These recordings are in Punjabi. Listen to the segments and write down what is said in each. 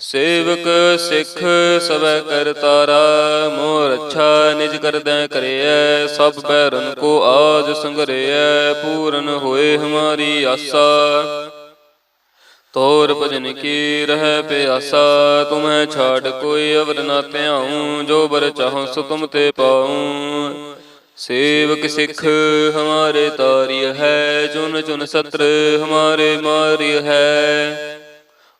ਸੇਵਕ ਸਿੱਖ ਸਭੈ ਕਰਤਾਰਾ ਮੋਰ ਅੱਛਾ ਨਿਜ ਕਰਦੈ ਕਰਿਐ, ਸਭ ਬੈਰਨ ਕੋ ਆਜ ਸੰਗਰਿਐ, ਪੂਰਨ ਹੋਏ ਹਮਾਰੀ ਆਸਾ। ਤੋਰ ਭਜਨ ਕੀ ਰਹਿ ਪਿਆਸਾ, ਤੁਮੈ ਛਾੜ ਕੋਈ ਅਵਰ ਨਾ ਧਿਆਉ, ਜੋ ਬਰ ਚਾਹੋ ਸੋ ਤੁਮ ਤੇ ਪਾਉ। ਸੇਵਕ ਸਿੱਖ ਹਮਾਰੇ ਤਾਰਿਯ ਹੈ, ਜੁਨ ਜੁਨ ਸਤਰ ਹਮਾਰੇ ਮਾਰਿਯ ਹੈ।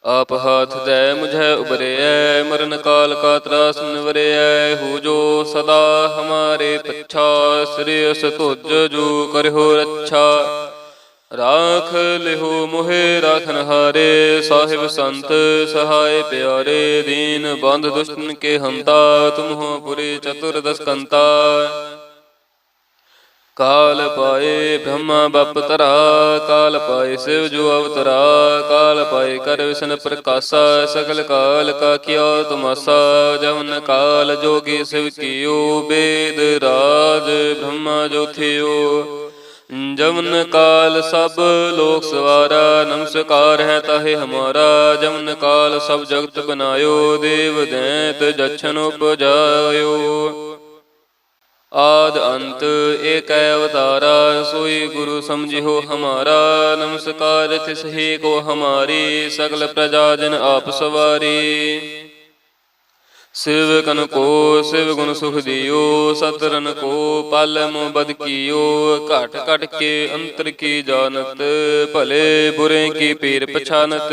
ਆਪ ਹਾਥ ਦੇ ਮੁਝੈ ਉਬਰਿਐ ਮਰਨ ਕਾਲ ਕਾ ਤਰਾਸ ਨਿਵਰਿਐ ਹੋ ਜੋ ਸਦਾ ਹਮਾਰੇ ਪੱਛਾ, ਸ੍ਰੀ ਤੁਜ ਜੋ ਕਰਿਓ ਰੱਛਾ। ਰਾਖ ਲਿਹੋ ਮੋਹਿ ਰਾਖਨ ਹਾਰੇ ਸਾਹਿਬ ਸੰਤ ਸਹਾਇ ਪਿਆਰੇ, ਦੀਨ ਬੰਧ ਦੁਸ਼ਟਨ ਕੇ ਹੰਤਾ, ਤੁਮਹੁ ਪੁਰੇ ਚਤੁਰਦਸ ਕੰਤਾ ਕਾਲ ਪਾਏ ਬ੍ਰਹਮਾ ਬਪ ਤਰਾ ਕਾਲ ਪਾਏ ਸਿਵ ਜੋ ਅਵਤਰਾ ਕਾਲ ਪਾਏ ਕਰ ਵਿਸ਼ਨ ਪ੍ਰਕਾਸ਼ਾ ਸਗਲ ਕਾਲ ਕਾ ਕਿਆ ਤੁਮਾਸਾ ਜਵਨ ਕਾਲ ਜੋਗੀ ਸਿਵ ਕੀਓ ਬੇਦ ਰਾਜ ਬ੍ਰਹਮਾ ਜੋ ਥਿਓ ਜਮਨ ਕਾਲ ਸਭ ਲੋਕ ਸਵਾਰਾ ਨਮਸਕਾਰ ਹੈ ਤਾਹੇ ਹਮਾਰਾ ਜਮਨ ਕਾਲ ਸਭ ਜਗਤ ਬਨਾਇਓ ਦੇਵ ਦੈਤ ਜਛਨ ਉਪਜਾਇਓ ਆਦ ਅੰਤ ਏਕੈ ਅਵਤਾਰਾ, ਸੋਈ ਗੁਰੂ ਸਮਝਿਓ ਹਮਾਰਾ, ਨਮਸਕਾਰ ਤਿਸ ਹੀ ਕੋ ਹਮਾਰੀ, ਸਗਲ ਪ੍ਰਜਾ ਜਨ ਆਪ ਸਵਾਰੀ। ਸਿਵ ਕਨ ਕੋ, ਸਿਵ ਗੁਣ ਸੁਖ ਦਿਓ ਸਤਰਨ ਕੋ ਪਲ ਮੋ ਬਦ ਕੀਓ, ਘਟ ਘਟ ਕੇ ਅੰਤਰ ਕੀ ਜਾਣਤ, ਭਲੇ ਬੁਰੇ ਕੀ ਪੀਰ ਪਛਾਨਤ।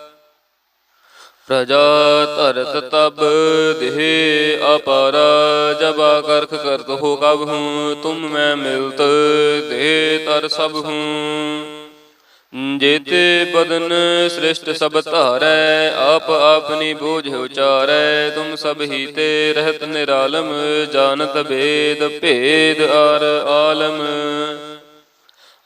ਪ੍ਰਜਾ ਧਰਤ ਤਬ ਦੇਹ ਅਪਾਰਾ, ਜਬ ਕਰਖ ਕਰਤ ਹੋ ਕਬ ਹੂੰ, ਤੁਮ ਮੈਂ ਮਿਲਤ ਦੇ ਤਰ ਸਭ ਹੂੰ। ਜੇਤੇ ਬਦਨ ਸ੍ਰਿਸ਼ਟ ਸਭ ਧਾਰੈ, ਆਪ ਆਪਨੀ ਬੋਝ ਉਚਾਰੈ, ਤੁਮ ਸਭ ਹੀ ਤੇ ਰਹਿਤ ਨਿਰਾਲਮ, ਜਾਣਤ ਭੇਦ ਭੇਦ ਆਰ ਆਲਮ।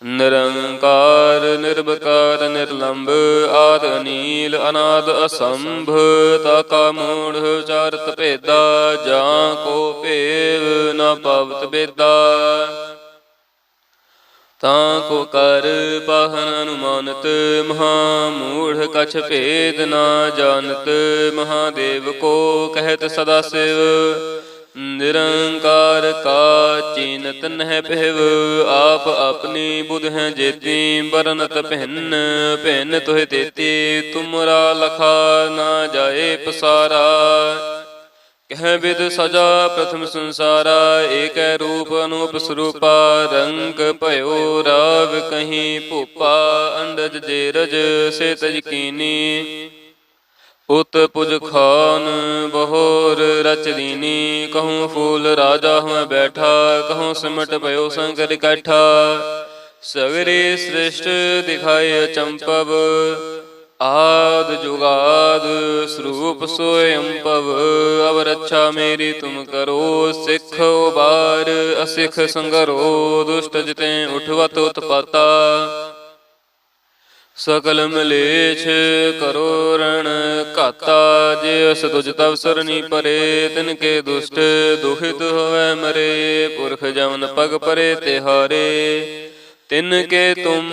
ਨਿਰੰਕਾਰ ਨਿਰਭਕਾਰ ਨਿਰਲੰਭ, ਆਦ ਅਨੀਲ, ਅਨਾਦ ਅਸੰਭ, ਤਾਕਾ ਮੂੜ, ਚਾਰਤ ਭੇਦਾ, ਜਾਂ ਕੋ ਭੇਵ ਨ ਪਵਤ ਬੇਦਾ ਤਾਂ ਕੋ ਕਰ ਪਾਹਨ ਅਨੁਮਾਨਤ, ਮਹਾ ਮੂੜ ਕਛ ਭੇਦ ਨਾ ਜਾਣਤ, ਮਹਾਦੇਵ ਕੋ ਕਹਿਤ ਸਦਾ ਸਿਵ। ਨਿਰੰਕਾਰ ਕਾ ਚੀਨਤ ਨਹਿ ਪਹਿਵ ਆਪ ਆਪਣੀ ਬੁਧ ਹੈ ਜੇਤੀ ਬਰਨਤ ਭਿੰਨ ਭਿੰਨ ਤੋਹਿ ਤੇਤੀ, ਤੁਮਰਾ ਲਖਾ ਨਾ ਜਾਏ ਪਸਾਰਾ। ਕਹਿ ਵਿਦ ਸਜਾ ਪ੍ਰਥਮ ਸੰਸਾਰਾ, ਏਕੈ ਰੂਪ ਅਨੂਪ ਸਰੂਪਾ, ਰੰਗ ਭਇਓ ਰਾਵ ਕਹੀਂ ਭੂਪਾ, ਅੰਡਜ ਜੇਰਜ ਸੇ ਤਜ ਕੀਨੀ। ਉਤ ਪੁਜ ਖਾਨ ਬਹੋਰ ਰਚ ਦੀਨੀ, ਕਹੂੰ ਫੂਲ ਰਾਜਾ ਹਉ ਬੈਠਾ, ਕਹੂੰ ਸਿਮਟ ਭਇਓ ਸੰਕਰ ਇਕੱਠਾ। ਸਗਰੇ ਸ੍ਰਿਸ਼ਟ ਦਿਖਾਏ ਚੰਪਵ, ਆਦ ਜੁਗਾਦ ਸਰੂਪ ਸੋਇ ਅੰਪਵ। ਅਵ ਰੱਛਾ ਮੇਰੀ ਤੁਮ ਕਰੋ, ਸਿੱਖ ਉਬਾਰ, ਅਸਿੱਖ ਸੰਗਰੋ, ਦੁਸ਼ਟ ਜਿਤੇ ਉਠਵਤ ਉਤਪਾਤਾ। ਸਕਲ ਮਲੇਛ ਕਰੋ ਰਣ, ਘਾਤਾ ਜੇ ਅਸ ਤੁਜ ਤਵ ਸਰਨੀ ਪਰੇ, ਤਿਨ ਕੇ ਦੁਸ਼ਟ ਦੁਖਿਤ ਹੋਵੇ ਮਰੇ, ਪੁਰਖ ਜਮਨ ਪਗ ਪਰੇ ਤੇ ਹਾਰੇ ਤਿਨ ਕੇ ਤੁਮ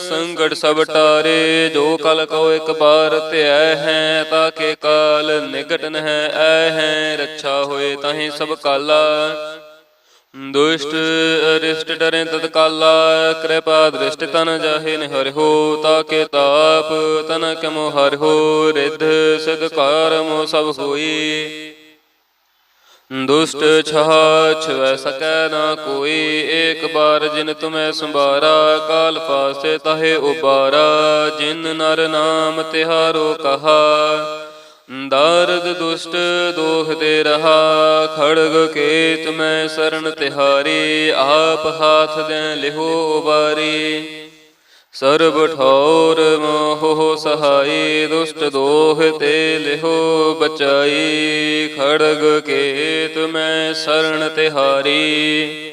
ਸੰਗੜ ਸਭ ਟਾਰੇ, ਜੋ ਕਲ ਕੋ ਇੱਕ ਬਾਰ ਧਿਐ ਹੈ, ਤਾਂ ਕੇ ਕਾਲ ਨਿਗਟਨ ਹੈ ਐ ਹੈ, ਰੱਛਾ ਹੋਏ ਤਾਹੀਂ ਸਭ ਕਾਲਾ। ਦੁਸ਼ਟ ਅਰਿਸ਼ਟ ਡਰੇ ਤਤ ਕਿਰਪਾ ਦ੍ਰਿਸ਼ਟ ਤਨ ਜਾਹੇ ਨ ਹਰਿਓ ਤਾਕੇ ਤਾਪ ਤਨ ਕਮੋ ਹਰਿਓ ਰਿਧ ਸਿਧ ਕਾਰਮੋ ਸਭ ਹੋਈ ਦੁਸ਼ਟ ਛਾਹ ਛਵੈ ਸਕੈ ਨਾ ਕੋਈ ਏਕ ਬਾਰ ਜਿਨ ਤੁਮੈ ਸੰਭਾਰਾ, ਕਾਲ ਪਾਸੇ ਤਹੇ ਉਬਾਰਾ, ਜਿਨ ਨਰ ਨਾਮ ਤਿਹਾਰੋ ਕਹਾ। ਦਾਰਦ ਦੁਸ਼ਟ ਦੋਖ ਦੇ ਰਹਾ, ਖੜਗ ਕੇਤ ਮੈਂ ਸਰਣ ਤਿਹਾਰੀ, ਆਪ ਹਾਥ ਦੇ ਲਿਹੋ ਉਬਾਰੀ ਸਰਬ ਠੌਰ ਮੋਹ ਸਹਾਈ, ਦੁਸ਼ਟ ਦੋਹ ਤੇ ਲਿਹੋ ਬਚਾਈ। ਖੜਗ ਕੇਤ ਮੈਂ ਸ਼ਰਨ ਤਿਹਾਰੀ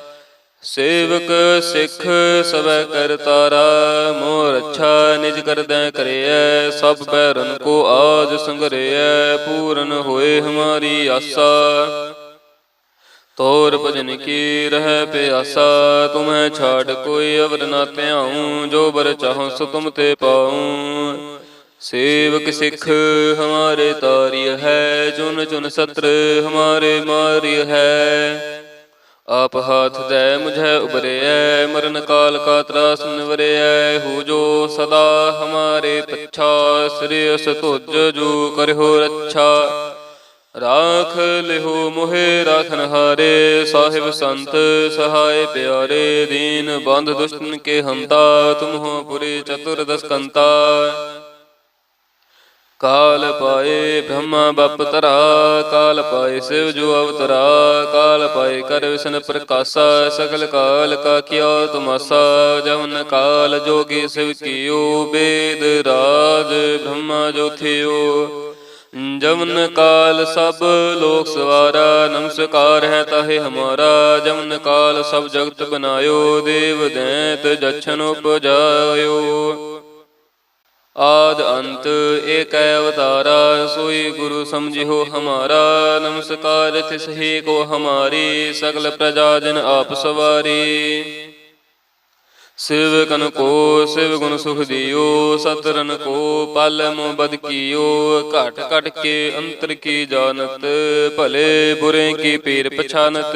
ਸੇਵਕ ਸਿੱਖ ਸਭੈ ਕਰਤਾਰਾ ਮੋਰ ਅੱਛਾ ਨਿਜ ਕਰਦੈ ਕਰਿਐ, ਸਭ ਪੈਰਨ ਕੋ ਆਜ ਸੰਗਰਿਐ, ਪੂਰਨ ਹੋਏ ਹਮਾਰੀ ਆਸਾ। ਤੋਰ ਭਜਨ ਕੀ ਰਹਿ ਪਿਆਸਾ ਤੁਮੈ ਛਾੜ ਕੋਈ ਅਵਰ ਨਾ ਧਿਆਉ, ਜੋ ਬਰ ਚਾਹੋ ਸੋ ਤੁਮ ਤੇ ਪਾਉ। ਸੇਵਕ ਸਿੱਖ ਹਮਾਰੇ ਤਾਰਿਯ ਹੈ ਚੁਨ ਜੁਨ ਸਤਰ ਹਮਾਰੇ ਮਾਰਿਯ ਹੈ। ਆਪ ਹਾਥ ਦੇ ਮੁਝੈ ਉਬਰਿਐ ਮਰਨ ਕਾਲ ਕਾ ਤਰਾਸ ਨਿਵਰਿਐ ਹੋ ਜੋ ਸਦਾ ਹਮਾਰੇ ਪੱਛਾ, ਸ੍ਰੀ ਅਸ ਤੁਜ ਜੋ ਕਰਿਓ ਰੱਛਾ। ਰਾਖ ਲਿਹੋ ਮੋਹਿ ਰਾਖਨ ਹਾਰੇ, ਸਾਹਿਬ ਸੰਤ ਸਹਾਇ ਪਿਆਰੇ, ਦੀਨ ਬੰਧ ਦੁਸ਼ਟਨ ਕੇ ਹੰਤਾ ਤੁਮਹੁ ਪੁਰੀ ਚਤੁਰ ਦਸ ਕਾਲ ਪਾਏ ਬ੍ਰਹਮਾ ਬਪ ਤਰਾ, ਕਾਲ ਪਾਏ ਸਿਵ ਜੋ ਅਵਤਰਾ ਕਾਲ ਪਾਏ ਕਰ ਵਿਸ਼ਨ ਪ੍ਰਕਾਸ਼ਾ, ਸਗਲ ਕਾਲ ਕਾ ਕਿਆ ਤੁਮਾਸਾ, ਜਵਨ ਕਾਲ ਜੋਗੀ ਸਿਵ ਕੀਓ, ਬੇਦ ਰਾਜ ਬ੍ਰਹਮਾ ਜੋ ਥਿਓ ਜਮਨ ਕਾਲ ਸਭ ਲੋਕ ਸਵਾਰਾ, ਨਮਸਕਾਰ ਹੈ ਤਾਹੇ ਹਮਾਰਾ ਜਮਨ ਕਾਲ ਸਭ ਜਗਤ ਬਨਾਇਓ, ਦੇਵ ਦੈਂਤ ਜਛਨ ਉਪਜਾਇਓ। ਆਦ ਅੰਤ ਏਕੈ ਅਵਤਾਰਾ, ਸੋਈ ਗੁਰੂ ਸਮਝਿਓ ਹਮਾਰਾ, ਨਮਸਕਾਰ ਤਿਸ ਹੀ ਕੋ ਹਮਾਰੀ, ਸਗਲ ਪ੍ਰਜਾ ਜਨ ਆਪ ਸਵਾਰੀ। ਸਿਵ ਕਨ ਕੋ, ਸਿਵ ਗੁਣ ਸੁਖ ਦਿਓ ਸਤਰਨ ਕੋ ਪਲ ਮੋ ਬਦ ਕੀਓ, ਘਟ ਘਟ ਕੇ ਅੰਤਰ ਕੀ ਜਾਣਤ, ਭਲੇ ਬੁਰੇ ਕੀ ਪੀਰ ਪਛਾਨਤ।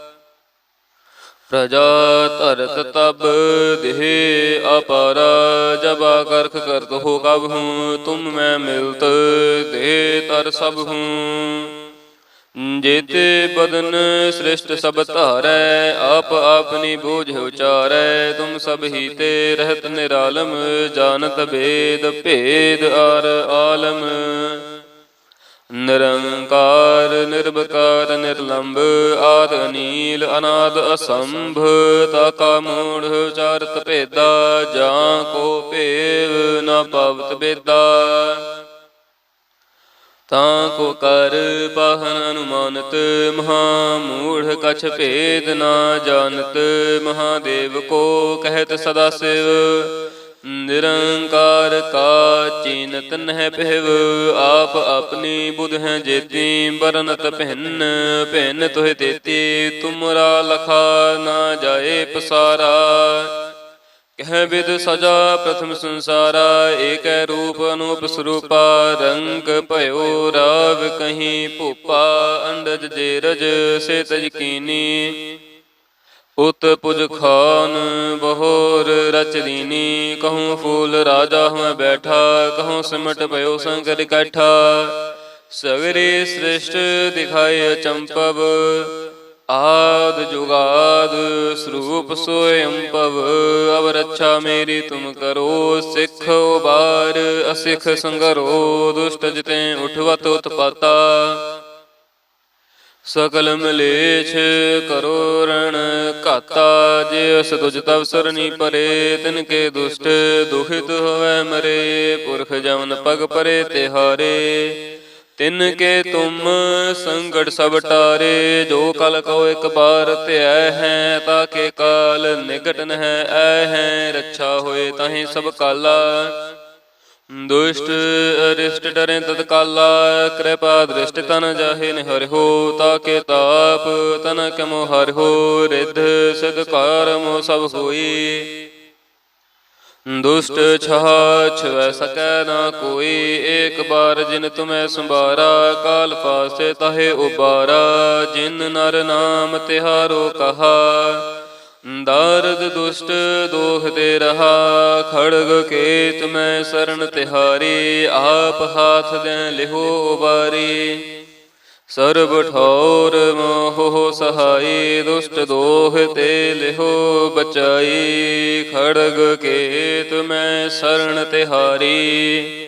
ਪ੍ਰਜਾ ਧਰਤ ਤਬ ਦੇਹ ਅਪਾਰਾ, ਜਬ ਕਰਖ ਕਰਤ ਹੋ ਕਬ ਹੂੰ, ਤੁਮ ਮੈਂ ਮਿਲਤ ਦੇ ਤਰ ਸਭ ਹੂੰ। ਜੇਤੇ ਬਦਨ ਸ੍ਰਿਸ਼ਟ ਸਭ ਧਾਰੈ, ਆਪ ਆਪਨੀ ਬੋਝ ਉਚਾਰੈ, ਤੁਮ ਸਭ ਹੀ ਤੇ ਰਹਿਤ ਨਿਰਾਲਮ, ਜਾਣਤ ਭੇਦ ਭੇਦ ਆਰ ਆਲਮ। ਨਿਰੰਕਾਰ ਨਿਰਭਕਾਰ ਨਿਰਲੰਭ ਆਦ ਅਨੀਲ, ਅਨਾਦ ਅਸੰਭ, ਤਾਕਾ ਮੂੜ, ਚਾਰਤ ਭੇਦਾ, ਜਾਂ ਕੋ ਭੇਵ ਨ ਪਵਤ ਬੇਦਾ ਤਾਂ ਕੋ ਕਰ ਪਾਹਨ ਅਨੁਮਾਨਤ, ਮਹਾ ਮੂੜ ਕਛ ਭੇਦ ਨਾ ਜਾਣਤ, ਮਹਾਦੇਵ ਕੋ ਕਹਿਤ ਸਦਾ ਸਿਵ। ਨਿਰੰਕਾਰ ਕਾ ਚੀਨਤ ਨਹਿ ਪਹਿਵ ਆਪ ਆਪਣੀ ਬੁਧ ਹੈ ਜੇਤੀ ਬਰਨਤ ਭਿੰਨ ਭਿੰਨ ਤੋਹਿ ਤੇਤੀ, ਤੁਮਰਾ ਲਖਾ ਨਾ ਜਾਏ ਪਸਾਰਾ। ਕਹਿ ਵਿਦ ਸਜਾ ਪ੍ਰਥਮ ਸੰਸਾਰਾ, ਏਕੈ ਰੂਪ ਅਨੂਪ ਸਰੂਪਾ, ਰੰਗ ਭਇਓ ਰਾਵ ਕਹੀਂ ਭੂਪਾ, ਅੰਡਜ ਜੇ ਰਜ ਸੇ ਤਜ ਕੀਨੀ। ਉਤ ਪੁਜ ਖਾਨ ਬਹੋਰ ਰਚ ਦੀਨੀ ਕਹੂੰ ਫੂਲ ਰਾਜਾ ਹਉ ਬੈਠਾ, ਕਹੂੰ ਸਿਮਟ ਭਇਓ ਸੰਕਟ ਇਕੱਠਾ। ਸਗਰੇ ਸ੍ਰਿਸ਼ਟ ਦਿਖਾਏ ਚੰਪਵ, ਆਦ ਜੁਗਾਦ ਸਰੂਪ ਸੋਇਮ ਭਵ ਅਵ ਰੱਛਾ ਮੇਰੀ ਤੁਮ ਕਰੋ, ਸਿੱਖ ਉਬਾਰ, ਅਸਿੱਖ ਸੰਗਰੋ, ਦੁਸ਼ਟ ਜਿਤੇ ਉਠਵਤ ਉਤਪਾਤਾ। ਸਕਲ ਮਲੇਛ ਕਰੋ ਰਣ ਘਾਤਾ, ਜੇ ਅਸ ਤੁਜ ਤਵ ਸਰਨੀ ਪਰੇ, ਤਿਨ ਕੇ ਦੁਸ਼ਟ ਦੁਖਿਤ ਹੋਵੇ ਮਰੇ, ਪੁਰਖ ਜਮਨ ਪਗ ਪਰੇ ਤਿਹਾਰੇ ਤਿਨ ਕੇ ਤੁਮ ਸੰਗੜ ਸਭ ਟਾਰੇ, ਜੋ ਕਲ ਕੋ ਇੱਕ ਬਾਰ ਧਿਐ ਹੈ ਤਾਕੇ ਕਾਲ ਨਿਗਟਨ ਹੈ, ਐ ਹੈ, ਰੱਛਾ ਹੋਏ ਤਾਹੀਂ ਸਭ ਕਾਲਾ। ਦੁਸ਼ਟ ਅਰਿਸ਼ਟ ਡਰੇ ਤਤ ਕਿਰਪਾ ਦ੍ਰਿਸ਼ਟ ਤਨ ਜਾਹੇ ਨਿਹਰਿਓ ਤਾਕੇ ਤਾਪ ਤਨ ਕਮੋ ਹਰਿਓ ਰਿਧ ਸਿਧ ਕਰਮ ਸਭ ਹੋਈ। ਦੁਸ਼ਟ ਛਹ ਛਵੈ ਸਕੈ ਨਾ ਕੋਈ, ਏਕ ਬਾਰ ਜਿਨ ਤੁਮੈ ਸੰਭਾਰਾ, ਕਾਲ ਪਾਸੇ ਤਹੇ ਉਬਾਰਾ, ਜਿਨ ਨਰ ਨਾਮ ਤਿਹਾਰੋ ਕਹਾ। ਦਾਰਦ ਦੁਸ਼ਟ ਦੋਖ ਦੇ ਰਹਾ, ਖੜਗ ਕੇਤ ਮੈਂ ਸ਼ਰਨ ਤਿਹਾਰੀ, ਆਪ ਹਾਥ ਦੇ ਲਿਹੋ ਉਬਾਰੀ ਸਰਬ ਠੌਰ ਮੋਹ ਸਹਾਈ, ਦੁਸ਼ਟ ਦੋਹ ਤੇ ਲਿਹੋ ਬਚਾਈ। ਖੜਗ ਕੇਤ ਮੈਂ ਸ਼ਰਨ ਤਿਹਾਰੀ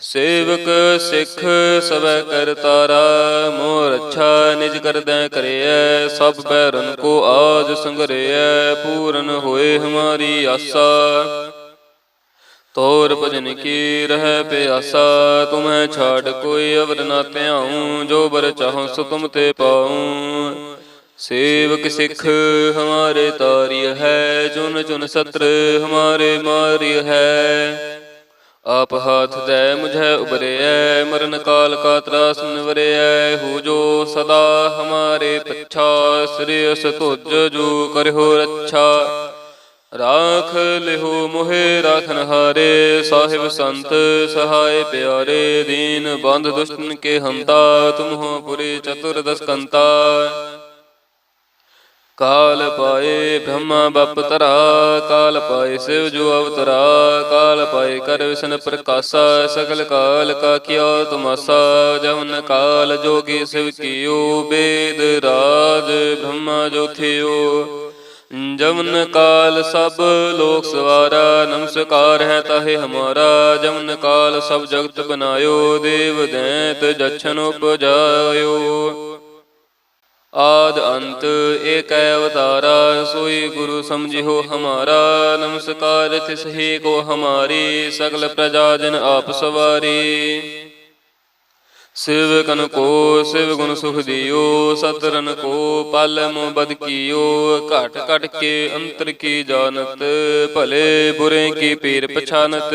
ਸੇਵਕ ਸਿੱਖ ਸਵੈ ਕਰ ਤਾਰਾ ਮੋਰ ਅੱਛਾ ਨਿਜ ਕਰਦੈ ਕਰਿਐ, ਸਭ ਬੈਰਨ ਕੋ ਆਜ ਸੰਗਰਿਐ, ਪੂਰਨ ਹੋਏ ਹਮਾਰੀ ਆਸਾ। ਤੋਰ ਭਜਨ ਕੀ ਰਹਿ ਪਿਆਸਾ ਤੁਮੈ ਛਾੜ ਕੋਈ ਅਵਰ ਨਾ ਧਿਆਉ, ਜੋ ਬਰ ਚਾਹਉ ਸੋ ਤੁਮ ਤੇ ਪਾਉ। ਸੇਵਕ ਸਿੱਖ ਹਮਾਰੇ ਤਾਰਿਯ ਹੈ, ਜੁਨ ਜੁਨ ਸਤਰ ਹਮਾਰੇ ਮਾਰਿਯ ਹੈ। ਆਪ ਹਾਥ ਦੇ ਮੁਝੈ ਉਬਰਿਐ, ਮਰਨ ਕਾਲ ਕਾ ਤਰਾਸ ਨਿਵਰਿਐ ਹੋ ਜੋ ਸਦਾ ਹਮਾਰੇ ਪੱਛਾ, ਸ੍ਰੀ ਅਸ ਤੁਜ ਜੋ ਕਰਿਓ ਰੱਛਾ। ਰਾਖ ਲਿਹੋ ਮੋਹਿ ਰਾਖਨ ਹਾਰੇ ਸਾਹਿਬ ਸੰਤ ਸਹਾਇ ਪਿਆਰੇ, ਦੀਨ ਬੰਧ ਦੁਸ਼ਟਨ ਕੇ ਹੰਤਾ ਤੁਮ ਹੋ ਪੁਰੀ ਚਤੁਰਦਸ ਕੰਤਾ ਕਾਲ ਪਾਏ ਬ੍ਰਹਮਾ ਬਪ ਤਰਾ ਕਾਲ ਪਾਏ ਸਿਵ ਜੋ ਅਵਤਰਾ ਕਾਲ ਪਾਏ ਕਰ ਵਿਸ਼ਨ ਪ੍ਰਕਾਸ਼ਾ ਸਗਲ ਕਾਲ ਕਾ ਕਿਆ ਤੁਮਾਸਾ ਜਵਨ ਕਾਲ ਜੋਗੀ ਸਿਵ ਕੀਓ ਬੇਦ ਰਾਜ ਬ੍ਰਹਮਾ ਜੋ ਥਿਓ ਜਮਨ ਕਾਲ ਸਭ ਲੋਕ ਸਵਾਰਾ ਨਮਸਕਾਰ ਹੈ ਤਾਹੇ ਹਮਾਰਾ ਜਮਨ ਕਾਲ ਸਭ ਜਗਤ ਬਨਾਇਓ ਦੇਵ ਦੈਤ ਜਛਨ ਉਪਜਾਇਓ ਆਦ ਅੰਤ ਏਕੈ ਅਵਤਾਰਾ, ਸੋਈ ਗੁਰੂ ਸਮਝਿਓ ਹਮਾਰਾ, ਨਮਸਕਾਰ ਤਿਸ ਹੀ ਕੋ ਹਮਾਰੀ, ਸਗਲ ਪ੍ਰਜਾ ਜਨ ਆਪ ਸਵਾਰੀ। ਸਿਵ ਕਨ ਕੋ, ਸਿਵ ਗੁਣ ਸੁਖ ਦਿਓ ਸਤਰਨ ਕੋ, ਪਲ ਮੋ ਬਦ ਕੀਓ, ਘਟ ਘਟ ਕੇ ਅੰਤਰ ਕੀ ਜਾਣਤ, ਭਲੇ ਬੁਰੇ ਕੀ ਪੀਰ ਪਛਾਨਤ।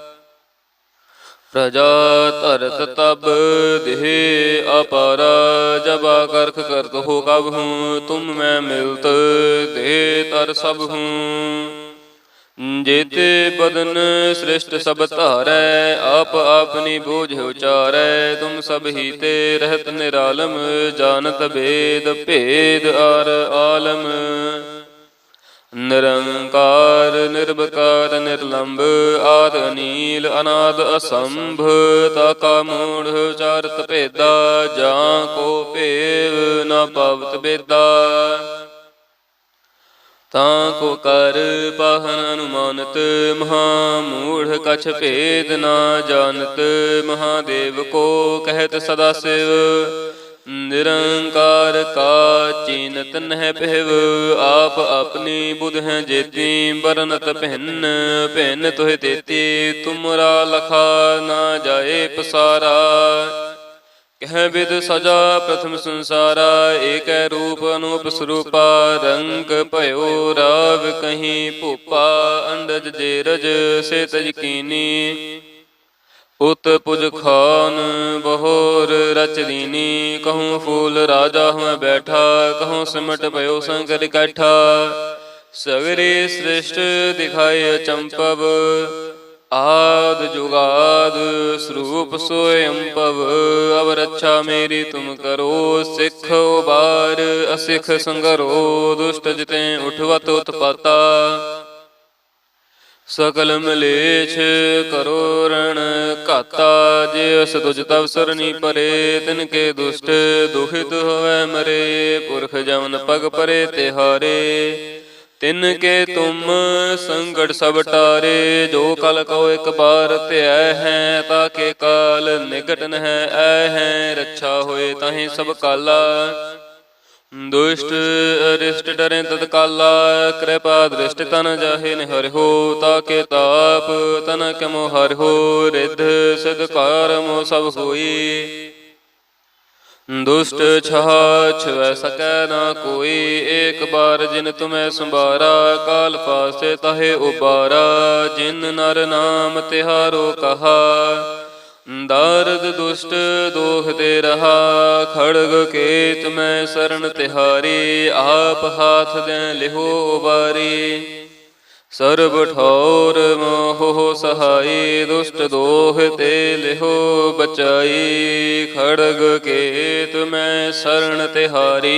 ਪ੍ਰਜਾ ਧਰਤ ਤਬ ਦੇਹ ਅਪਾਰਾ, ਜਬਾ ਕਰਖ ਕਰਤ ਹੋ ਕਬ ਹੂੰ, ਤੁਮ ਮੈਂ ਮਿਲਤ ਦੇ ਤਰ ਸਭ ਹੂੰ। ਜੇਤੇ ਬਦਨ ਸ੍ਰਿਸ਼ਟ ਸਭ ਧਾਰੈ, ਆਪ ਆਪਨੀ ਬੋਝ ਉਚਾਰੈ, ਤੁਮ ਸਭ ਹੀ ਤੇ ਰਹਿਤ ਨਿਰਾਲਮ, ਜਾਣਤ ਭੇਦ ਭੇਦ ਅਰ ਆਲਮ। ਨਿਰੰਕਾਰ ਨਿਰਭਕਾਰ ਨਿਰਲੰਭ ਆਦ ਅਨੀਲ, ਅਨਾਦ ਅਸੰਭ, ਤਾਕਾ ਮੂੜ, ਚਾਰਤ ਭੇਦਾ, ਜਾਂ ਕੋ ਭੇਵ ਨ ਪਵਤ ਬੇਦਾ ਤਾਂ ਕੋ ਕਰ ਪਾਹਨ ਅਨੁਮਾਨਤ ਮਹਾ ਮੂੜ ਕਛ ਭੇਦ ਨਾ ਜਾਣਤ, ਮਹਾਦੇਵ ਕੋ ਕਹਿਤ ਸਦਾ ਸਿਵ। ਨਿਰੰਕਾਰ ਕਾ ਚੀਨਤ ਨਹਿ ਪਹਿਵ ਆਪ ਆਪਣੀ ਬੁਧ ਹੈ ਜੇਤੀ ਬਰਨਤ ਭਿੰਨ ਭਿੰਨ ਤੋਹਿ ਤੇਤੀ, ਤੁਮਰਾ ਲਖਾ ਨਾ ਜਾਏ ਪਸਾਰਾ। ਕਹਿ ਵਿਦ ਸਜਾ ਪ੍ਰਥਮ ਸੰਸਾਰਾ, ਏਕੈ ਰੂਪ ਅਨੂਪ ਸਰੂਪਾ, ਰੰਗ ਭਇਓ ਰਾਵ ਕਹੀਂ ਭੂਪਾ, ਅੰਡਜ ਜੇਰਜ ਸੇ ਤਜ ਕੀਨੀ। ਉਤ ਪੁਜ ਖਾਨ ਬਹੋਰ ਰਚ ਦੀਨੀ ਕਹੂੰ ਫੂਲ ਰਾਜਾ ਹਉ ਬੈਠਾ, ਕਹੂੰ ਸਿਮਟ ਭਇਓ ਸੰਕਰ ਇਕੱਠਾ। ਸਗਰੇ ਸ੍ਰਿਸ਼ਟ ਦਿਖਾਏ ਚੰਪਵ, ਆਦ ਜੁਗਾਦ ਸਰੂਪ ਸੋਇ ਅੰਪਵ। ਅਵ ਰੱਛਾ ਮੇਰੀ ਤੁਮ ਕਰੋ, ਸਿੱਖ ਉਬਾਰ, ਅਸਿਖ ਸੰਗਰੋ, ਦੁਸ਼ਟ ਜਿਤੇ ਉਠਵਤ ਉਤਪਾਤਾ। ਸਕਲ ਮਲੇਛ ਕਰੋ ਰਣ ਘਾਤਾ, ਜੇ ਅਸ ਤੁਜ ਤਵ ਸਰਨੀ ਪਰੇ, ਤਿਨ ਕੇ ਦੁਸ਼ਟ ਦੁਹਿਤ ਹੋਵੇ ਮਰੇ, ਪੁਰਖ ਜਮਨ ਪਗ ਪਰੇ ਤਿਹਾਰੇ ਤਿਨ ਕੇ ਤੁਮ ਸੰਗੜ ਸਭ ਟਾਰੇ, ਜੋ ਕਲ ਕੋ ਇੱਕ ਬਾਰ ਧਿਐ ਹੈ, ਤਾਂ ਕੇ ਕਾਲ ਨਿਗਟਨ ਹੈ, ਐ ਹੈ, ਰੱਛਾ ਹੋਏ ਤਾਹੀਂ ਸਭ ਕਾਲਾ। ਦੁਸ਼ਟ ਅਰਿਸ਼ਟ ਡਰੇ ਤਤਕਾਲਾ, ਕਿਰਪਾ ਦ੍ਰਿਸ਼ਟ ਤਨ ਜਾਹੇ ਨਿਹਰਿ ਹੋ, ਤਾਕੇ ਤਾਪ ਤਨ ਕਮੋ ਹਰਿ ਰਿਧ ਸਿਧ ਕਰਮ ਸਭ ਹੋਈ। ਦੁਸ਼ਟ ਛਹਾ ਛਵੈ ਸਕੈ ਨਾ ਕੋਈ, ਏਕ ਬਾਰ ਜਿਨ ਤੁਮੈ ਸੰਭਾਰਾ, ਕਾਲ ਪਾਸੇ ਤਹੇ ਉਬਾਰਾ, ਜਿਨ ਨਰ ਨਾਮ ਤਿਹਾਰੋ ਕਹਾ। ਦਾਰਦ ਦੁਸ਼ਟ ਦੋਖ ਤੇ ਰਹਾ, ਖੜਗ ਕੇਤ ਮੈਂ ਸ਼ਰਨ ਤਿਹਾਰੀ, ਆਪ ਹਾਥ ਦੇ ਲਿਹੋ ਉਬਾਰੀ ਸਰਬ ਠੌਰ ਮੋਹ ਸਹਾਈ, ਦੁਸ਼ਟ ਦੋਹ ਤੇ ਲਿਹੋ ਬਚਾਈ। ਖੜਗ ਕੇਤ ਮੈਂ ਸ਼ਰਨ ਤਿਹਾਰੀ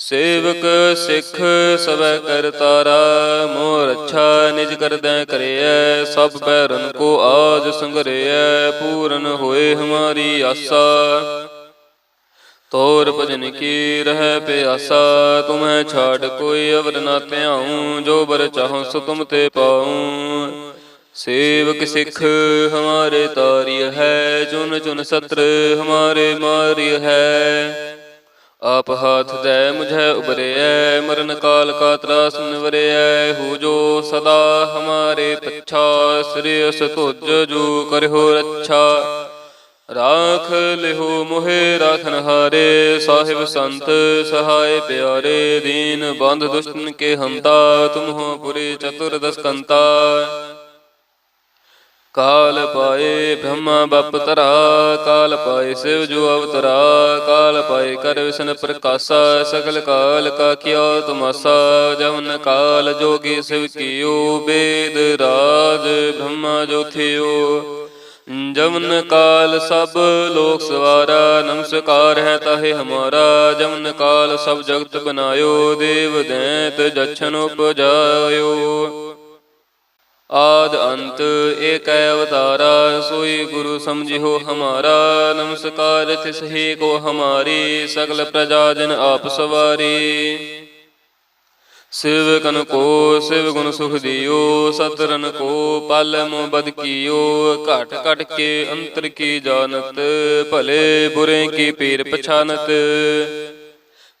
ਸੇਵਕ ਸਿੱਖ ਸਭੈ ਕਰਤਾਰਾ ਮੋਰ ਅੱਛਾ ਨਿਜ ਕਰਦੈ ਕਰਿਐ, ਸਭ ਬੈਰਨ ਕੋ ਆਜ ਸੰਗਰਿਐ, ਪੂਰਨ ਹੋਏ ਹਮਾਰੀ ਆਸਾ। ਤੋਰ ਭਜਨ ਕੀ ਰਹਿ ਪਿਆਸਾ, ਤੁਮੈ ਛਾੜ ਕੋਈ ਅਵਰ ਨਾ ਧਿਆਉ, ਜੋ ਬਰ ਚਾਹਉ ਸੋ ਤੁਮ ਤੇ ਪਾਉ। ਸੇਵਕ ਸਿੱਖ ਹਮਾਰੇ ਤਾਰਿਯ ਹੈ, ਜੁਨ ਜੁਨ ਸਤਰ ਹਮਾਰੇ ਮਾਰਿਯ ਹੈ। ਆਪ ਹਾਥ ਦੇ ਮੁਝੈ ਉਬਰਿਐ ਮਰਨ ਕਾਲ ਕਾ ਤਰਾਸ ਨਿਵਰਿਐ ਹੋ ਜੋ ਸਦਾ ਹਮਾਰੇ ਪੱਛਾ ਸ੍ਰੀ ਅਸ ਜੋ ਕਰਿਓ ਰੱਛਾ। ਰਾਖ ਲਿਹੋ ਮੋਹਿ ਰਾਖਨ ਹਾਰੇ ਸਾਹਿਬ ਸੰਤ, ਸਹਾਇ ਪਿਆਰੇ, ਦੀਨ ਬੰਧ ਦੁਸ਼ਟਨ ਕੇ ਹੰਤਾ ਤੁਮ ਹੋ ਪੁਰੀ ਚਤੁਰਦਸ ਕੰਤਾ ਕਾਲ ਪਾਏ ਬ੍ਰਹਮਾ ਬਪ ਤਰਾ ਕਾਲ ਪਾਏ ਸਿਵ ਜੋ ਅਵਤਰਾ ਕਾਲ ਪਾਏ ਕਰ ਵਿਸ਼ਨ ਪ੍ਰਕਾਸ਼ਾ ਸਗਲ ਕਾਲ ਕਾ ਕਿਆ ਤੁਮਾਸਾ ਜਵਨ ਕਾਲ ਜੋਗੀ ਸਿਵ ਕੀਓ ਬੇਦ ਰਾਜ ਬ੍ਰਹਮਾ ਜੋ ਥਿਓ ਜਮਨ ਕਾਲ ਸਭ ਲੋਕ ਸਵਾਰਾ ਨਮਸਕਾਰ ਹੈ ਤਾਹੇ ਹਮਾਰਾ ਜਮਨ ਕਾਲ ਸਭ ਜਗਤ ਬਨਾਇਓ ਦੇਵ ਦੈਤ ਜਛਨ ਉਪਜਾਇਓ ਆਦ ਅੰਤ ਏਕੈ ਅਵਤਾਰਾ, ਸੋਈ ਗੁਰੂ ਸਮਝਿਓ ਹਮਾਰਾ, ਨਮਸਕਾਰ ਤਿਸ ਹੀ ਕੋ ਹਮਾਰੀ, ਸਗਲ ਪ੍ਰਜਾ ਜਨ ਆਪ ਸਵਾਰੀ। ਸ਼ਿਵ ਸਿਵਕਨ ਕੋ, ਸਿਵ ਗੁਣ ਸੁਖ ਦਿਓ ਸਤਰਨ ਕੋ, ਪਲ ਮੋ ਬਦ ਕੀਓ, ਘਟ ਘਟ ਕੇ ਅੰਤਰ ਕੀ ਜਾਣਤ, ਭਲੇ ਬੁਰੇ ਕੀ ਪੀਰ ਪਛਾਨਤ।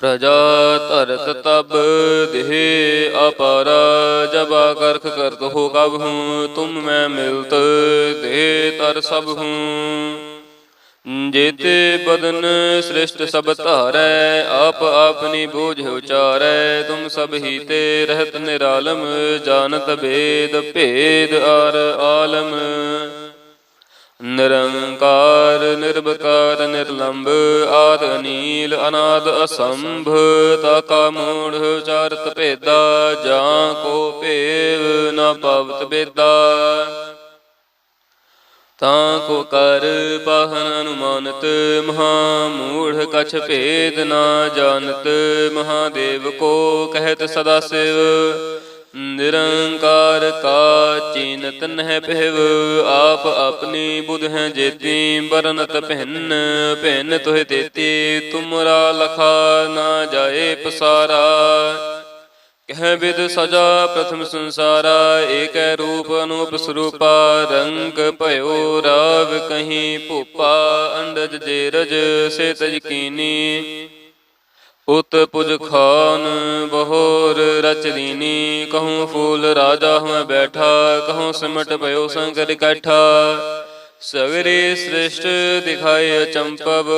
ਪ੍ਰਜਾ ਧਰਤ ਤਬ ਦੇਹ ਅਪਾਰਾ ਜਬਾ ਕਰਖ ਕਰਤ ਹੋ ਕਬ ਹੂੰ, ਤੁਮ ਮੈਂ ਮਿਲਤ ਦੇ ਤਰ ਸਭ ਹੂੰ। ਜੇਤੇ ਬਦਨ ਸ੍ਰਿਸ਼ਟ ਸਭ ਧਾਰੈ, ਆਪ ਆਪਨੀ ਬੋਝ ਉਚਾਰੈ, ਤੁਮ ਸਭ ਹੀ ਤੇ ਰਹਿਤ ਨਿਰਾਲਮ, ਜਾਣਤ ਭੇਦ ਭੇਦ ਅਰ ਆਲਮ। ਨਿਰੰਕਾਰ ਨਿਰਭਕਾਰ ਨਿਰਲੰਭ ਆਦ, ਅਨੀਲ, ਅਨਾਦ, ਅਸੰਭ, ਤਾਕਾ, ਮੂੜ ਚਾਰਤ ਭੇਦਾ, ਜਾਂ ਕੋ ਭੇਵ, ਨ ਪਵਤ ਬੇਦਾ। ਤਾਂ ਕੋ ਕਰ ਪਾਹਨ ਅਨੁਮਾਨਤ, ਮਹਾ ਮੂੜ ਕਛ ਭੇਦ ਨਾ ਜਾਣਤ, ਮਹਾਦੇਵ ਕੋ ਕਹਿਤ ਸਦਾ ਸਿਵ। ਨਿਰੰਕਾਰ ਕਾ ਚੀਨਤ ਨਹਿ ਪਹਿਵ ਆਪ ਆਪਣੀ ਬੁਧ ਹੈ ਜੇਤੀ ਬਰਨਤ ਪਹਿਨ ਪਹਿਨ ਤੋਹਿ ਤੇਤੀ, ਤੁਮਰਾ ਲਖਾ ਨਾ ਜਾਏ ਪਸਾਰਾ। ਕਹਿ ਵਿਦ ਸਜਾ ਪ੍ਰਥਮ ਸੰਸਾਰਾ, ਏਕੈ ਰੂਪ ਅਨੂਪ ਸਰੂਪਾ, ਰੰਗ ਭਇਓ ਰਾਗ ਕਹੀਂ ਭੂਪਾ, ਅੰਡਜ ਜੇ ਰਜ ਸੇ ਤਜ ਕੀਨੀ। ਉਤ ਪੁਜ ਖਾਨ ਬਹੋਰ ਰਚ ਕਹੂੰ ਫੂਲ ਰਾਜਾ ਹਮੈ ਬੈਠਾ, ਕਹੂੰ ਸਿਮਟ ਭਇਓ ਸੰਕਟ ਇਕੱਠਾ। ਸਗਰੇ ਸ੍ਰਿਸ਼ਟ ਦਿਖਾਏ ਚੰਪਵ,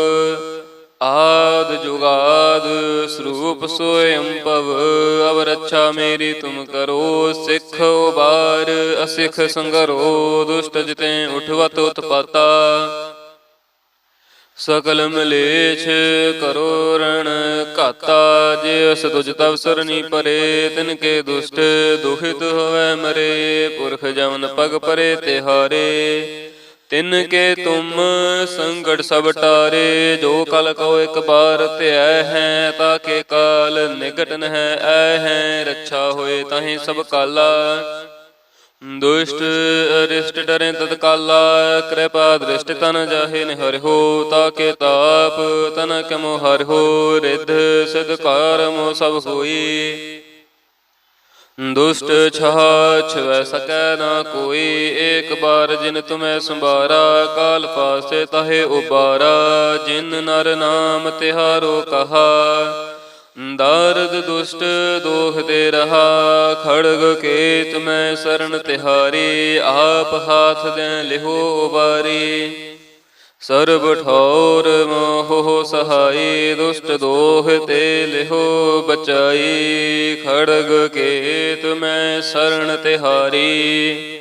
ਆਦ ਜੁਗਾਦ ਸਰੂਪ ਸੋਇ ਅੰਪਵ। ਅਵ ਰੱਛਾ ਮੇਰੀ ਤੁਮ ਕਰੋ, ਸਿੱਖ ਉਬਾਰ, ਅਸਿਖ ਸੰਗਰੋ, ਦੁਸ਼ਟ ਜਿਤੇ ਉਠਵਤ ਉਤਪਾਤਾ। ਸਕਲ ਮਲੇਛ ਕਰੋ ਰਣ, ਘਾਤਾ ਜੇ ਅਸ ਤੁਜ ਤਵ ਸਰਨੀ ਪਰੇ, ਤਿਨ ਕੇ ਦੁਸ਼ਟ ਦੁਖਿਤ ਹੋਵੇ ਮਰੇ, ਪੁਰਖ ਜਮਨ ਪਗ ਪਰੇ ਤੇ ਹਾਰੇ। ਤਿਨ ਕੇ ਤੁਮ ਸੰਗੜ ਸਭ ਟਾਰੇ, ਜੋ ਕਲ ਕੋ ਇੱਕ ਬਾਰ ਧਿਐ ਹੈ ਤਾਕੇ ਕਾਲ ਨਿਗਟਨ ਹੈ ਐ ਹੈ, ਰੱਛਾ ਹੋਏ ਤਾਹੀਂ ਸਭ ਕਾਲਾ। ਦੁਸ਼ਟ ਅਰਿਸ਼ਟ ਡਰੇ ਤਤ ਕਾਲਾ, ਕਿਰਪਾ ਦ੍ਰਿਸ਼ਟ ਤਨ ਜਾਹੇ ਨਿਹਰਿਓ ਤਾਕੇ ਤਾਪ ਤਨ ਕਮੋ ਹਰਿਓ ਰਿਧ ਸਿਧ ਕਰਮ ਸਭ ਹੋਈ। ਦੁਸ਼ਟ ਛਹਾ ਛਵੈ ਸਕੈ ਨਾ ਕੋਈ, ਏਕ ਬਾਰ ਜਿਨ ਤੁਮੈ ਸੰਭਾਰਾ, ਕਾਲ ਪਾਸੇ ਤਹੇ ਉਬਾਰਾ, ਜਿਨ ਨਰ ਨਾਮ ਤਿਹਾਰੋ ਕਹਾ। ਦਾਰਦ ਦੁਸ਼ਟ ਦੋਖ ਦੇ ਰਹਾ, ਖੜਗ ਕੇਤ ਮੈਂ ਸ਼ਰਨ ਤਿਹਾਰੀ, ਆਪ ਹਾਥ ਦੇ ਲਿਹੋ ਉਬਾਰੀ ਸਰਬ ਠੌਰ ਮੋਹ ਸਹਾਈ, ਦੁਸ਼ਟ ਦੋਹ ਤੇ ਲਿਹੋ ਬਚਾਈ। ਖੜਗ ਕੇਤ ਮੈਂ ਸ਼ਰਨ ਤਿਹਾਰੀ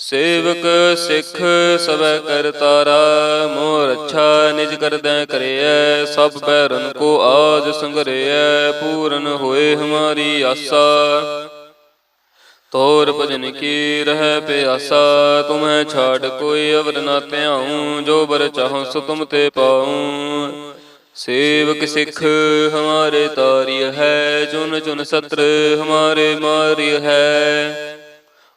ਸੇਵਕ ਸਿੱਖ ਸਭੈ ਕਰਤਾਰਾ ਮੋਰ ਅੱਛਾ ਨਿਜ ਕਰਦੈ ਕਰਿਐ, ਸਭ ਪੈਰਨ ਕੋ ਆਜ ਸੰਗਰਿਐ, ਪੂਰਨ ਹੋਏ ਹਮਾਰੀ ਆਸਾ। ਤੋਰ ਭਜਨ ਕੀ ਰਹਿ ਪਿਆਸਾ, ਤੁਮੈ ਛਾੜ ਕੋਈ ਅਵਰ ਨਾ ਧਿਆਉ, ਜੋ ਬਰ ਚਾਹੋ ਸੋ ਤੁਮ ਤੇ ਪਾਉ। ਸੇਵਕ ਸਿੱਖ ਹਮਾਰੇ ਤਾਰਿਯ ਹੈ, ਜੁਨ ਜੁਨ ਸਤਰ ਹਮਾਰੇ ਮਾਰਿਯ ਹੈ।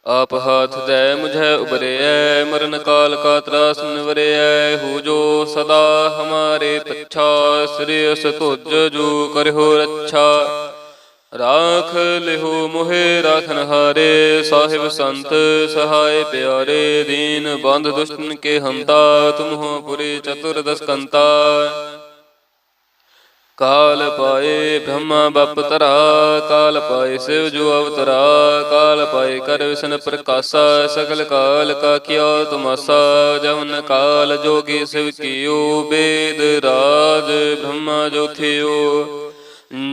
ਆਪ ਹਾਥ ਦੇ ਮੁਝੈ ਉਬਰਿਐ, ਮਰਨ ਕਾਲ ਕਾ ਤਰਾਸ ਨਿਵਰਿਐ, ਹੋ ਜੋ ਸਦਾ ਹਮਾਰੇ ਪੱਛਾ, ਸ੍ਰੀ ਤੁਜ ਜੋ ਕਰਿਓ ਰੱਛਾ। ਰਾਖ ਲਿਹੋ ਮੋਹਿ ਰਾਖਨ ਹਾਰੇ ਸਾਹਿਬ ਸੰਤ, ਸਹਾਇ ਪਿਆਰੇ, ਦੀਨ ਬੰਧ ਦੁਸ਼ਟਨ ਕੇ ਹੰਤਾ, ਤੁਮਹੁ ਪੁਰੇ ਚਤੁਰ ਦਸ ਕੰਤਾ ਕਾਲ ਪਾਏ ਬ੍ਰਹਮਾ ਬਪ ਤਰਾ ਕਾਲ ਪਾਏ ਸਿਵ ਜੋ ਅਵਤਰਾ ਕਾਲ ਪਾਏ ਕਰ ਵਿਸ਼ਨ ਪ੍ਰਕਾਸ਼ਾ ਸਗਲ ਕਾਲ ਕਾ ਕਿਆ ਤੁਮਸਾ ਜਵਨ ਕਾਲ ਜੋਗੀ ਸਿਵ ਕੀਓ ਬੇਦ ਰਾਜ ਬ੍ਰਹਮਾ ਜੋ ਥਿਓ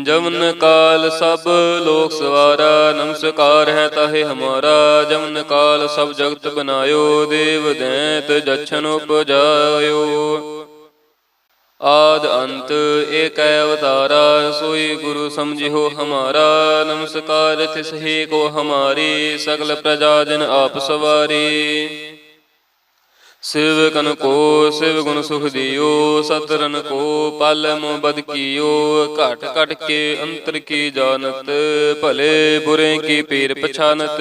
ਜਮਨ ਕਾਲ ਸਭ ਲੋਕ ਸਵਾਰਾ ਨਮਸਕਾਰ ਹੈ ਤਾਹੇ ਹਮਾਰਾ ਜਮਨ ਕਾਲ ਸਭ ਜਗਤ ਬਨਾਇਓ ਦੇਵ ਦੈਤ ਜਛਨ ਉਪਜਾਇਓ ਆਦ ਅੰਤ ਏਕੈ ਅਵਤਾਰਾ, ਸੋਈ ਗੁਰੂ ਸਮਝਿਓ ਹਮਾਰਾ, ਨਮਸਕਾਰ ਤਿਸ ਹੀ ਕੋ ਹਮਾਰੀ, ਸਗਲ ਪ੍ਰਜਾ ਜਨ ਆਪ ਸਵਾਰੀ। ਸਿਵ ਕਨ ਕੋ, ਸਿਵ ਗੁਣ ਸੁਖ ਦਿਓ ਸਤਰਨ ਕੋ, ਪਲ ਮੋ ਬਦ ਕੀਓ, ਘਟ ਘਟ ਕੇ ਅੰਤਰ ਕੀ ਜਾਣਤ, ਭਲੇ ਬੁਰੇ ਕੀ ਪੀਰ ਪਛਾਨਤ।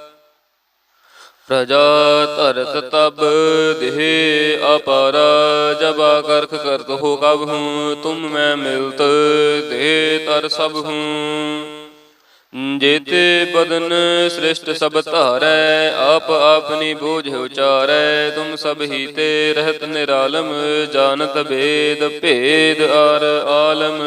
ਪ੍ਰਜਾ ਤਰਤ ਤਬ ਦੇਹ ਅਪਾਰਾ, ਜਬਾ ਕਰਖ ਕਰਤ ਹੋ ਕਬ ਹੂੰ, ਤੁਮ ਮੈਂ ਮਿਲਤ ਦੇ ਤਰ ਸਭ ਹੂੰ। ਜੇਤੇ ਬਦਨ ਸ੍ਰਿਸ਼ਟ ਸਭ ਧਾਰੈ, ਆਪ ਆਪਨੀ ਬੋਝ ਉਚਾਰੈ, ਤੁਮ ਸਭ ਹੀ ਤੇ ਰਹਿਤ ਨਿਰਾਲਮ, ਜਾਣਤ ਭੇਦ ਭੇਦ ਆਰ ਆਲਮ।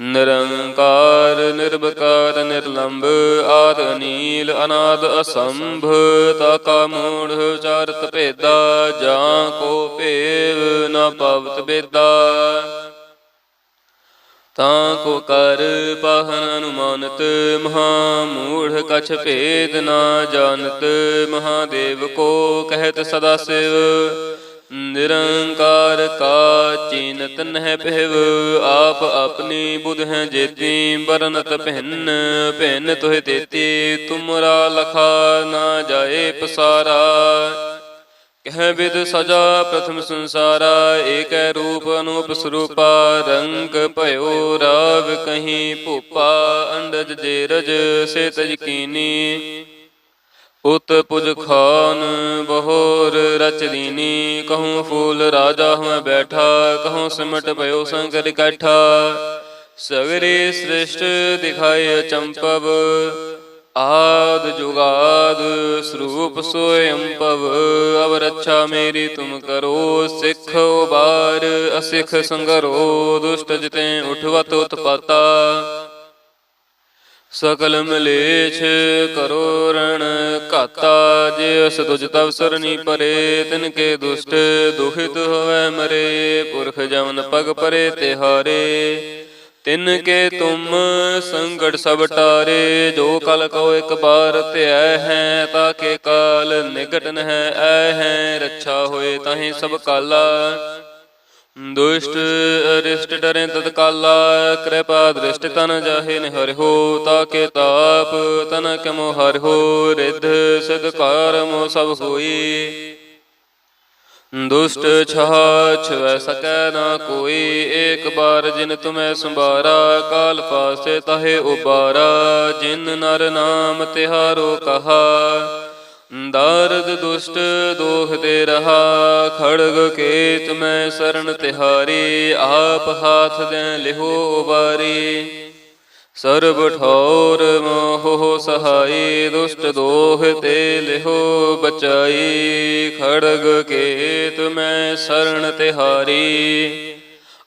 ਨਿਰੰਕਾਰ ਨਿਰਭਕਾਰ ਨਿਰਲੰਭ, ਆਦ ਅਨੀਲ, ਅਨਾਦ ਅਸੰਭ, ਤਾਕਾ ਮੂੜ, ਚਾਰਤ ਭੇਦਾ, ਜਾਂ ਕੋ ਭੇਵ ਨ ਪਵਤ ਬੇਦਾ ਤਾਂ ਕੋ ਕਰ ਪਾਹਨ ਅਨੁਮਾਨਤ, ਮਹਾ ਮੂੜ ਕਛ ਭੇਦ ਨਾ ਜਾਣਤ, ਮਹਾਦੇਵ ਕੋ ਕਹਿਤ ਸਦਾ ਸਿਵ। ਨਿਰੰਕਾਰ ਕਾ ਚੀਨਤ ਨਹਿ ਪਹਿਵ ਆਪ ਆਪਣੀ ਬੁਧ ਹੈ ਜੇਤੀ ਬਰਨਤ ਭਿੰਨ ਭਿੰਨ ਤੋਹਿ ਤੇਤੀ, ਤੁਮਰਾ ਲਖਾ ਨਾ ਜਾਏ ਪਸਾਰਾ। ਕਹਿ ਵਿਦ ਸਜਾ ਪ੍ਰਥਮ ਸੰਸਾਰਾ, ਏਕੈ ਰੂਪ ਅਨੂਪ ਸਰੂਪਾ, ਰੰਗ ਭਇਓ ਰਾਵ ਕਹੀਂ ਭੂਪਾ, ਅੰਡਜ ਜੇਰਜ ਸੇ ਤਜ ਕੀਨੀ। ਉਤ ਪੁਜ ਖਾਨ ਬਹੋਰ ਰਚ ਦੀਨੀ ਕਹੂੰ ਫੂਲ ਰਾਜਾ ਹਉ ਬੈਠਾ, ਕਹੂੰ ਸਿਮਟ ਭਇਓ ਸੰਕਰ ਇਕੱਠਾ। ਸਗਰੇ ਸ੍ਰਿਸ਼ਟ ਦਿਖਾਏ ਚੰਪਵ, ਆਦ ਜੁਗਾਦ ਸਰੂਪ ਸੋਇ ਅੰਪਵ। ਅਵ ਰੱਛਾ ਮੇਰੀ ਤੁਮ ਕਰੋ, ਸਿੱਖ ਉਬਾਰ, ਅਸਿੱਖ ਸੰਗਰੋ, ਦੁਸ਼ਟ ਜਿਤੇ ਉਠਵਤ ਉਤਪਾਤਾ। ਸਕਲ ਮਲੇਛ ਕਰੋ ਰਣ, ਘਾਤਾ ਜੇ ਅਸ ਤੁਜ ਤਵ ਸਰਨੀ ਪਰੇ, ਤਿਨ ਕੇ ਦੁਸ਼ਟ ਦੁਖਿਤ ਹੋਵੇ ਮਰੇ, ਪੁਰਖ ਜਮਨ ਪਗ ਪਰੇ ਤਿਹਾਰੇ ਤਿਨ ਕੇ ਤੁਮ ਸੰਗੜ ਸਭ ਟਾਰੇ, ਜੋ ਕਲ ਕੋ ਇੱਕ ਬਾਰ ਧਿਐ ਹੈ, ਤਾਂ ਕੇ ਕਾਲ ਨਿਗਟਨ ਹੈ ਐ ਹੈ, ਰੱਛਾ ਹੋਏ ਤਾਹੀਂ ਸਭ ਕਾਲਾ। ਦੁਸ਼ਟ ਅਰਿਸ਼ਟ ਡਰੇ ਤਤਕਾਲਾ ਕਿਰਪਾ ਦ੍ਰਿਸ਼ਟ ਤਨ ਜਾਹੇ ਨਿਹਰਿਓ ਤਾਕੇ ਤਾਪ ਤਨ ਕਮੋ ਹਰਿਓ ਰਿਧ ਸਿਧ ਕਰਮ ਸਭ ਹੋਈ। ਦੁਸ਼ਟ ਛਹ ਛਵੈ ਸਕੈ ਨਾ ਕੋਈ, ਏਕ ਬਾਰ ਜਿਨ ਤੁਮੈ ਸੰਭਾਰਾ, ਕਾਲ ਪਾਸੇ ਤਹੇ ਉਬਾਰਾ, ਜਿਨ ਨਰ ਨਾਮ ਤਿਹਾਰੋ ਕਹਾ। ਦਾਰਦ ਦੁਸ਼ਟ ਦੋਖ ਤੇ ਰਹਾ, ਖੜਗ ਕੇਤ ਮੈਂ ਸਰਣ ਤਿਹਾਰੀ, ਆਪ ਹਾਥ ਦੇ ਲਿਹੋ ਉਬਾਰੀ ਸਰਬ ਠੌਰ ਮੋਹ ਸਹਾਈ, ਦੁਸ਼ਟ ਦੋਹ ਤੇ ਲਿਹੋ ਬਚਾਈ। ਖੜਗ ਕੇਤ ਮੈਂ ਸ਼ਰਨ ਤਿਹਾਰੀ